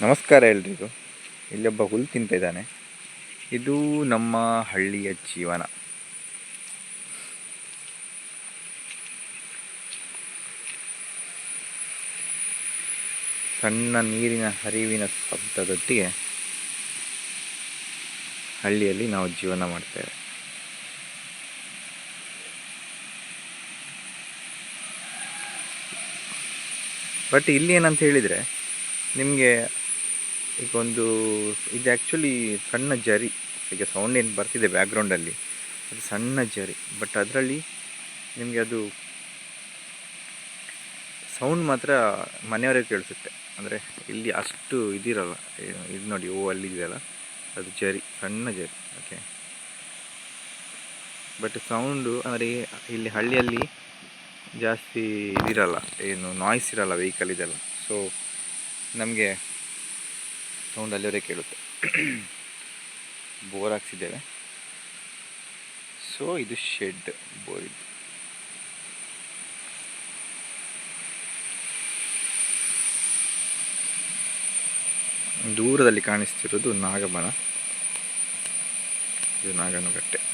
ನಮಸ್ಕಾರ ಎಲ್ರಿಗೂ. ಇಲ್ಲೊಬ್ಬ ಹುಲ್ ತಿಂತ ಇದ್ದಾನೆ ಇದು ನಮ್ಮ ಹಳ್ಳಿಯ ಜೀವನ. ಸಣ್ಣ ನೀರಿನ ಹರಿವಿನ ಶಬ್ದದೊಟ್ಟಿಗೆ ಹಳ್ಳಿಯಲ್ಲಿ ನಾವು ಜೀವನ ಮಾಡ್ತೇವೆ. ಬಟ್ ಇಲ್ಲಿ ಏನಂತ ಹೇಳಿದರೆ, ನಿಮಗೆ ಈಗ ಒಂದು ಇದು ಆ್ಯಕ್ಚುಲಿ ಸಣ್ಣ ಜರಿ. ಈಗ ಸೌಂಡ್ ಏನು ಬರ್ತಿದೆ ಬ್ಯಾಕ್ಗ್ರೌಂಡಲ್ಲಿ ಅದು ಸಣ್ಣ ಜರಿ. ಬಟ್ ಅದರಲ್ಲಿ ನಿಮಗೆ ಅದು ಸೌಂಡ್ ಮಾತ್ರ ಮನೆಯವರೇ ಕೇಳಿಸುತ್ತೆ. ಅಂದರೆ ಇಲ್ಲಿ ಅಷ್ಟು ಇದಿರಲ್ಲ. ಇದು ನೋಡಿ, ಓ ಅಲ್ಲಿದೆಯಲ್ಲ ಅದು ಜರಿ, ಸಣ್ಣ ಜರಿ. ಓಕೆ ಬಟ್ ಸೌಂಡು ಅಂದರೆ ಇಲ್ಲಿ ಹಳ್ಳಿಯಲ್ಲಿ ಜಾಸ್ತಿ ಇದಿರಲ್ಲ. ಏನು ನಾಯ್ಸ್ ಇರಲ್ಲ ವೆಹಿಕಲ್ ಇದೆಲ್ಲ. ಸೊ ನಮಗೆ ಸೌಂಡ್ ಅಲ್ಲಿವರೆಗೆ ಕೇಳುತ್ತೆ. ಬೋರ್ ಹಾಕ್ಸಿದ್ದೇವೆ. ಸೊ ಇದು ಶೆಡ್ ಬೋರಿದ್ದು ದೂರದಲ್ಲಿ ಕಾಣಿಸ್ತಿರೋದು ನಾಗಮನ. ಇದು ನಾಗನಗಟ್ಟೆ.